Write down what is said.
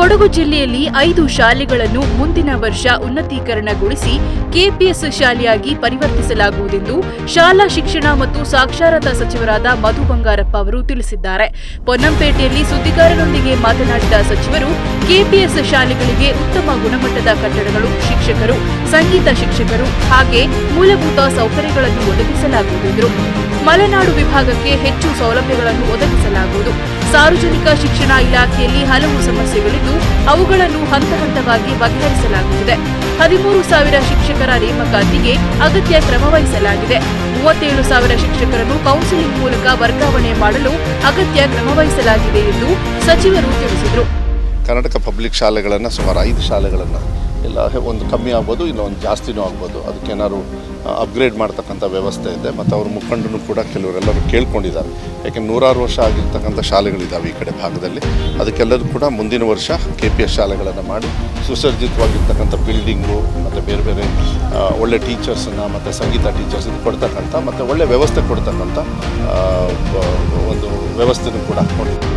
ಕೊಡಗು ಜಿಲ್ಲೆಯಲ್ಲಿ ಐದು ಶಾಲೆಗಳನ್ನು ಮುಂದಿನ ವರ್ಷ ಉನ್ನತೀಕರಣಗೊಳಿಸಿ ಕೆಪಿಎಸ್ ಶಾಲೆಯಾಗಿ ಪರಿವರ್ತಿಸಲಾಗುವುದೆಂದು ಶಾಲಾ ಶಿಕ್ಷಣ ಮತ್ತು ಸಾಕ್ಷರತಾ ಸಚಿವರಾದ ಮಧು ಬಂಗಾರಪ್ಪ ಅವರು ತಿಳಿಸಿದ್ದಾರೆ. ಪೊನ್ನಂಪೇಟೆಯಲ್ಲಿ ಸುದ್ದಿಗಾರರೊಂದಿಗೆ ಮಾತನಾಡಿದ ಸಚಿವರು, ಕೆಪಿಎಸ್ ಶಾಲೆಗಳಿಗೆ ಉತ್ತಮ ಗುಣಮಟ್ಟದ ಕಟ್ಟಡಗಳು, ಶಿಕ್ಷಕರು, ಸಂಗೀತ ಶಿಕ್ಷಕರು ಹಾಗೆ ಮೂಲಭೂತ ಸೌಕರ್ಯಗಳನ್ನು ಒದಗಿಸಲಾಗುವುದೆಂದರು ಮಲೆನಾಡು ವಿಭಾಗಕ್ಕೆ ಹೆಚ್ಚು ಸೌಲಭ್ಯಗಳನ್ನು ಒದಗಿಸಲಾಗುವುದು. ಸಾರ್ವಜನಿಕ ಶಿಕ್ಷಣ ಇಲಾಖೆಯಲ್ಲಿ ಹಲವು ಸಮಸ್ಯೆಗಳಿದ್ದು, ಅವುಗಳನ್ನು ಹಂತ ಹಂತವಾಗಿ ಬಗೆಹರಿಸಲಾಗುತ್ತಿದೆ. ಹದಿಮೂರು ಸಾವಿರ ಶಿಕ್ಷಕರ ನೇಮಕಾತಿಗೆ ಅಗತ್ಯ ಕ್ರಮ ವಹಿಸಲಾಗಿದೆ. ಮೂವತ್ತೇಳು ಸಾವಿರ ಶಿಕ್ಷಕರನ್ನು ಕೌನ್ಸಿಲಿಂಗ್ ಮೂಲಕ ವರ್ಗಾವಣೆ ಮಾಡಲು ಅಗತ್ಯ ಕ್ರಮ ವಹಿಸಲಾಗಿದೆ ಎಂದು ಸಚಿವರು ತಿಳಿಸಿದರು. ಕರ್ನಾಟಕ ಪಬ್ಲಿಕ್ ಶಾಲೆಗಳನ್ನು ಸುಮಾರು ಐದು ಶಾಲೆಗಳನ್ನು ಇಲ್ಲ ಒಂದು ಕಮ್ಮಿ ಆಗ್ಬೋದು, ಇಲ್ಲ ಒಂದು ಜಾಸ್ತಿನೂ ಆಗ್ಬೋದು. ಅದಕ್ಕೇನಾದ್ರು ಅಪ್ಗ್ರೇಡ್ ಮಾಡ್ತಕ್ಕಂಥ ವ್ಯವಸ್ಥೆ ಇದೆ. ಮತ್ತು ಅವ್ರ ಮುಖಂಡನು ಕೂಡ ಕೆಲವರೆಲ್ಲರೂ ಕೇಳ್ಕೊಂಡಿದ್ದಾರೆ. ಯಾಕೆ ನೂರಾರು ವರ್ಷ ಆಗಿರ್ತಕ್ಕಂಥ ಶಾಲೆಗಳಿದ್ದಾವೆ ಈ ಕಡೆ ಭಾಗದಲ್ಲಿ. ಅದಕ್ಕೆಲ್ಲರೂ ಕೂಡ ಮುಂದಿನ ವರ್ಷ ಕೆ ಪಿ ಎಸ್ ಶಾಲೆಗಳನ್ನು ಮಾಡಿ ಸುಸರ್ಜಿತವಾಗಿರ್ತಕ್ಕಂಥ ಬಿಲ್ಡಿಂಗು ಮತ್ತು ಬೇರೆ ಬೇರೆ ಒಳ್ಳೆ ಟೀಚರ್ಸನ್ನು ಮತ್ತು ಸಂಗೀತ ಟೀಚರ್ಸ್ ಕೊಡ್ತಕ್ಕಂಥ, ಮತ್ತು ಒಳ್ಳೆ ವ್ಯವಸ್ಥೆ ಕೊಡ್ತಕ್ಕಂಥ ಒಂದು ವ್ಯವಸ್ಥೆನೂ ಕೂಡ ಕೊಟ್ಟಿದ್ದೀವಿ